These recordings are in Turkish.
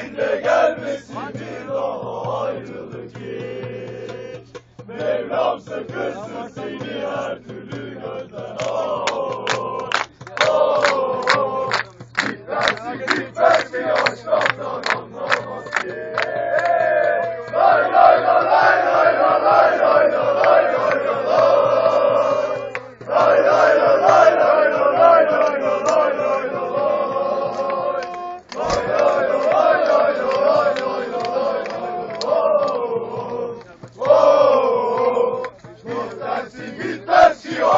Gitsin de gelmesin bir daha ayrılık hiç. Mevlam sakınsın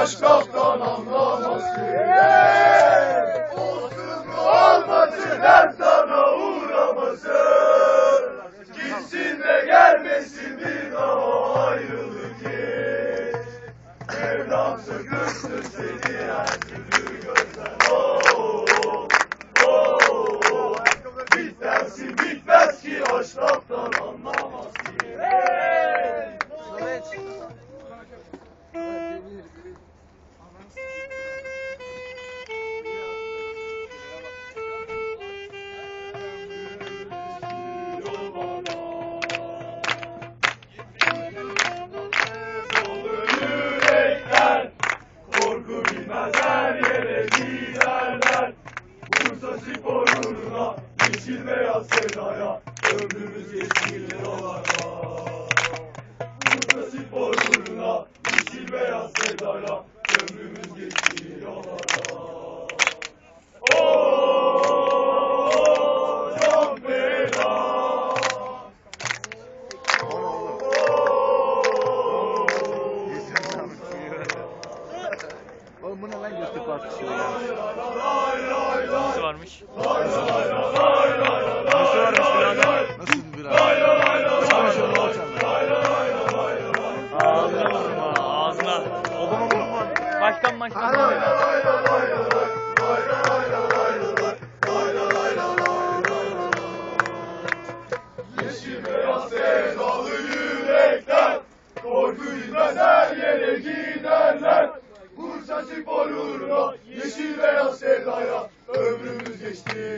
bitmez ki aşk laftan anlamaz ki. Olsun olmasın her sana uğramasın. Gitsin de gelmesin bir daha ayrılık hiç. Mevlam sakınsın seni her türlü gözden oh, oh. Bitmezsin bitmez ki aşk Rakip oyununa Yeşil beyaz sevdaya Ömrümüz yeşil dolara Lan gösteri partisi? Nasıl varmış? Nasıl varmış birader? Nasıl birader? Nasıl konuşuyorsun oğlum sen? Ağzına vurma, ağzına. Obama vurma. Başkan başkan. Yeşil Yeşil beyaz sevdaya Ömrümüz geçti